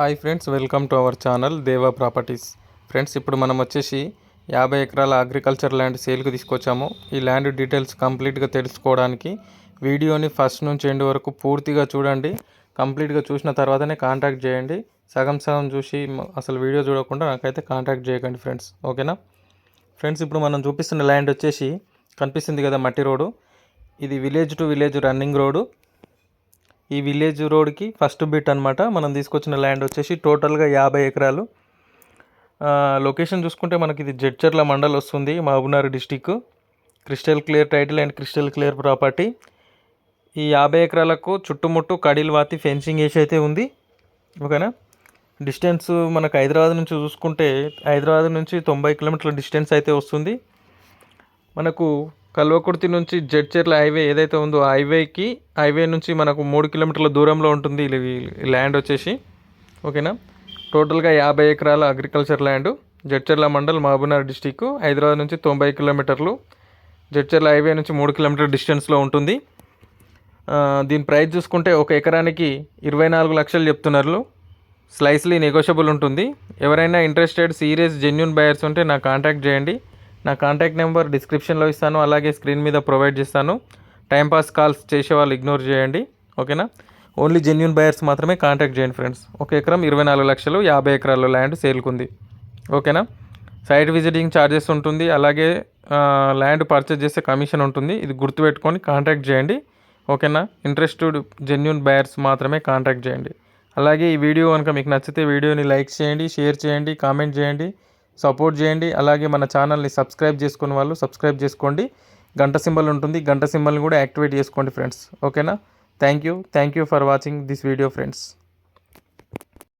Hi friends welcome to our channel Deva properties. Friends ఇప్పుడు మనం వచ్చేసి యాభై ఎకరాల అగ్రికల్చర్ ల్యాండ్ సేల్కి తీసుకొచ్చాము. ఈ ల్యాండ్ డీటెయిల్స్ కంప్లీట్గా తెలుసుకోవడానికి వీడియోని ఫస్ట్ నుంచి ఎండ్ వరకు పూర్తిగా చూడండి. కంప్లీట్గా చూసిన తర్వాతనే కాంటాక్ట్ చేయండి. సగం సగం చూసి అసలు వీడియో చూడకుండా నాకైతే కాంటాక్ట్ చేయకండి ఫ్రెండ్స్. ఓకేనా? ఫ్రెండ్స్ ఇప్పుడు మనం చూపిస్తున్న ల్యాండ్ వచ్చేసి కనిపిస్తుంది కదా మట్టి రోడ్డు. ఇది village to village running road. ఈ విలేజ్ రోడ్కి ఫస్ట్ బిట్ అనమాట మనం తీసుకొచ్చిన ల్యాండ్ వచ్చేసి టోటల్గా యాభై ఎకరాలు. లొకేషన్ చూసుకుంటే మనకి ఇది జడ్చర్ల మండల్ వస్తుంది Mahabubnagar district. Crystal clear title and crystal clear property. ఈ యాభై ఎకరాలకు చుట్టుముట్టు కడీలు వాతి ఫెన్సింగ్ వేసి అయితే ఉంది. ఓకేనా? డిస్టెన్స్ మనకు హైదరాబాద్ నుంచి చూసుకుంటే హైదరాబాద్ నుంచి తొంభై కిలోమీటర్ల డిస్టెన్స్ అయితే వస్తుంది. మనకు కల్వకుర్తి నుంచి జడ్చర్ల హైవే ఏదైతే ఉందో ఆ హైవేకి హైవే నుంచి మనకు మూడు కిలోమీటర్ల దూరంలో ఉంటుంది ల్యాండ్ వచ్చేసి. ఓకేనా? టోటల్గా యాభై ఎకరాల agriculture land Jadcherla mandal Mahabubnagar district Hyderabad నుంచి తొంభై కిలోమీటర్లు. జడ్చర్ల హైవే నుంచి మూడు కిలోమీటర్ డిస్టెన్స్లో ఉంటుంది. దీని ప్రైస్ చూసుకుంటే ఒక ఎకరానికి ఇరవై నాలుగు లక్షలు చెప్తున్నారు. స్లైస్లీ నెగోషియబుల్ ఉంటుంది. ఎవరైనా ఇంట్రెస్టెడ్ సీరియస్ జెన్యున్ బయర్స్ ఉంటే నా కాంటాక్ట్ చేయండి. నా కాంటాక్ట్ నెంబర్ డిస్క్రిప్షన్లో ఇస్తాను అలాగే స్క్రీన్ మీద ప్రొవైడ్ చేస్తాను. టైంపాస్ కాల్స్ చేసే వాళ్ళు ఇగ్నోర్ చేయండి ఓకేనా ఓన్లీ జెన్యున్ బయర్స్ మాత్రమే కాంటాక్ట్ చేయండి ఫ్రెండ్స్ ఒక ఎకరం ఇరవై నాలుగు లక్షలు యాభై ఎకరాల ల్యాండ్ సేల్కుంది ఓకేనా సైట్ విజిటింగ్ ఛార్జెస్ ఉంటుంది అలాగే ల్యాండ్ పర్చేజ్ చేసే కమిషన్ ఉంటుంది. ఇది గుర్తుపెట్టుకొని కాంటాక్ట్ చేయండి ఓకేనా ఇంట్రెస్టెడ్ జెన్యున్ బయర్స్ మాత్రమే కాంటాక్ట్ చేయండి. అలాగే ఈ వీడియో కనుక మీకు నచ్చితే వీడియోని లైక్ చేయండి షేర్ చేయండి కామెంట్ చేయండి. సపోర్ట్ చేయండి. అలాగే మన ఛానల్ని సబ్స్క్రైబ్ చేసుకున్న వాళ్ళు సబ్స్క్రైబ్ చేసుకోండి. గంట సింబల్ ఉంటుంది. గంట సింబల్ని కూడా యాక్టివేట్ చేసుకోండి ఫ్రెండ్స్. ఓకేనా? Thank you. Thank you for watching this video friends.